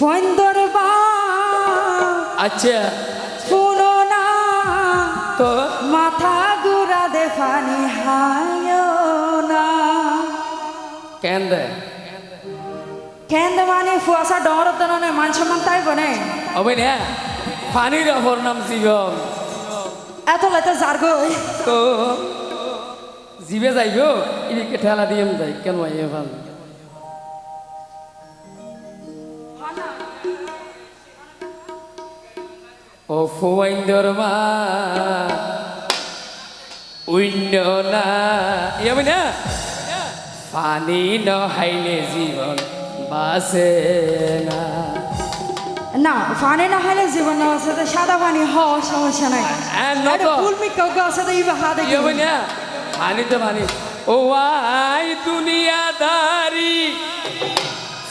ফন্দর বা আচ্ছা। শুনো না তো? মাথা গুড়া দে ফানি হায় না। কেন দে মানে ফুয়াশা ডর তননে সম্মান তাই বনে। হবে না পানির অপর নাম জীবন। এত লাইতে যার গই তো? জিবে যাইব ঠেলা দিয়ে যাই কেন আইয়ে ভালো? ও ফুয়াইন্দর মা উইন্য না ইয়াবি না পানি নহাইলে জীবন বাসে না না ফানি না জীবন আছে তো সাদা পানি হ সমস্যা নাই ইয়ে বই না পানি তো পানি ও আই দুনিয়াদারি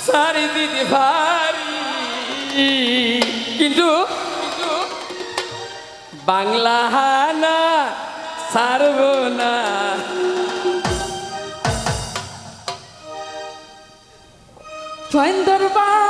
সারি দিতে ভারি। কিন্তু বাংলা হানা সারব না। বা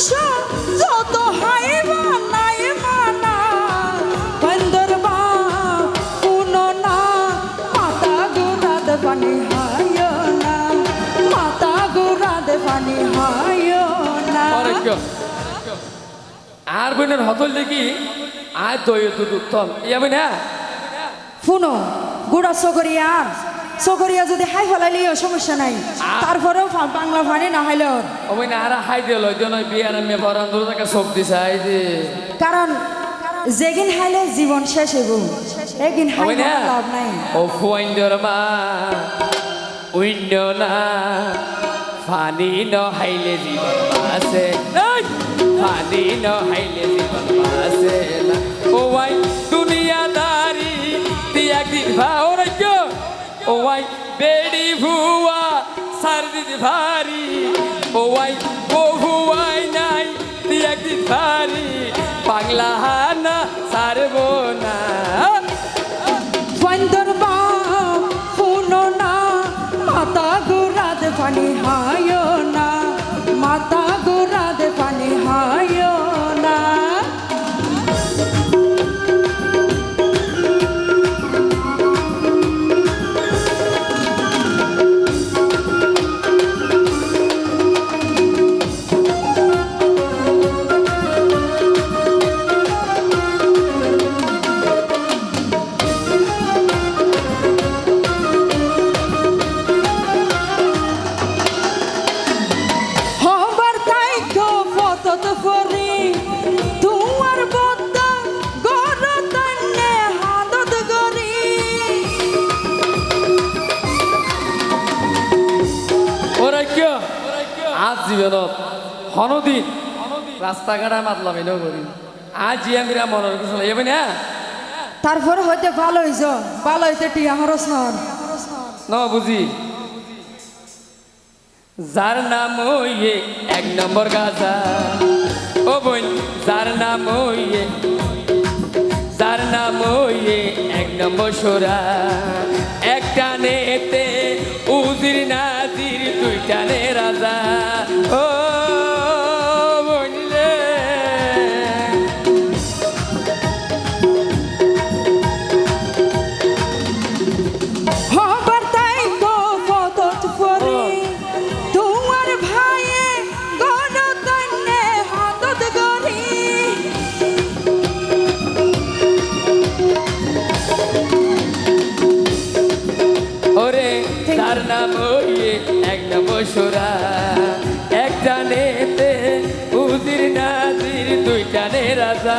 মাংস যত মানা। বন্দর বা শুনো না মাতা গুড়া দে পানি হায় না। মাতা গুড়া দে পানি হায় না। আর বইনের হতল দেখি? আর দই দুধ উত্তম ইয়াবি না? শুনো গুড়া চকরিয়ার চকরিয়া যদি হাই ফেলাইলেও সমস্যা নাই। তারপরেও বাংলা ফানি না হাইলেও ওই না আর হাই দিল বিয়ার আমি বরান্দর থেকে সবজি চাই যে কারণ যেগিন হাইলে জীবন শেষ হইব। এগিন হাই না লাভ নাই। ও ফুয়াইন্দর মা উইন্য না ফানি নহাইলে জীবন আছে ফানি নহাইলে জীবন আছে না। ও ভাই দুনিয়াদারি তুই একদিন ভাও রাজ্য ও ভাই বেড়ি ভুয়া সার ভারী ভারি। ও জীবনত হনদিন রাস্তাঘাটা মাতলাম এনেও করি আজ জিয়ামিরা মনের কিছু লাগবে না তারপরে হইতে ভালো হইছ। ভালো হইতে টিয়া নর ন বুঝি? যার নাম ইয়ে এক নম্বর গাজা। ও বোন যার নাম ইয়ে যার নাম ইয়ে এক নম্বর সোরা এক টানেতে উজির নাজির Türkler arada. Oh. তার নাম ইয়ে এক নম্বর সোরা। এক টানেতে উজির নাজির দুই নে রাজা।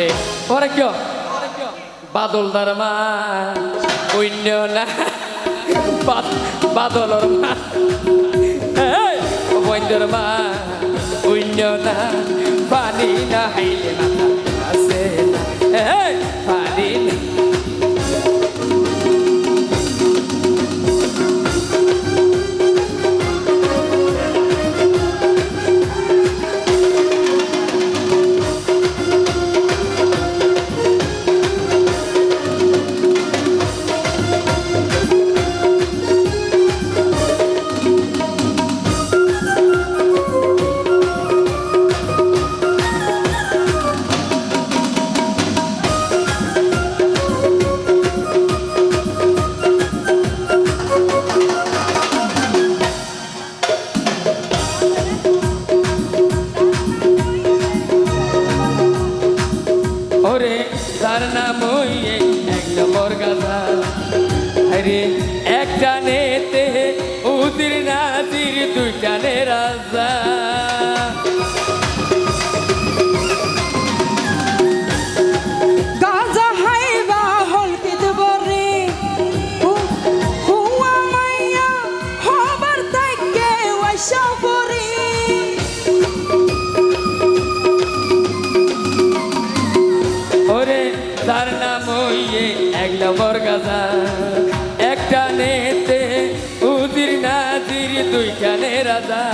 আছে ওরা কেউ বাদল দার মাছ না। বাদলর মাছ অন্য না। পানি না, হাইলে না। তার নাম ওই এক নম্বর গাধা আরে একটা নেতে উদির নাদির দুইটা নে রাজা তার নাম হইয়ে এক নম্বর গাজা একটা নেতে উদির নাজির দুইখানে রাজা।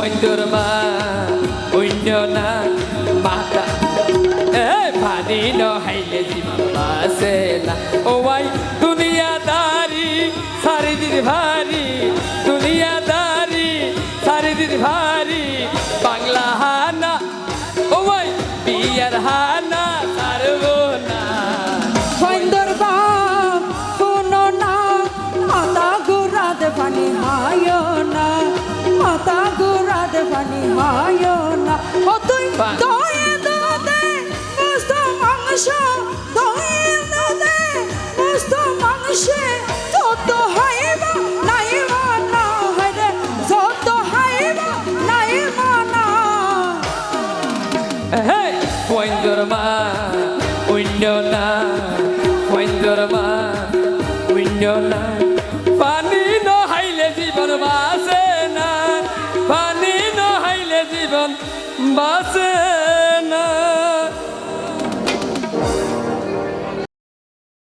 বৈদ্যর মা পুণ্য না মাতা। এ পানি নহাইলে জীবন বাসেলা ও ভাই দুনিয়া সারি ভারী।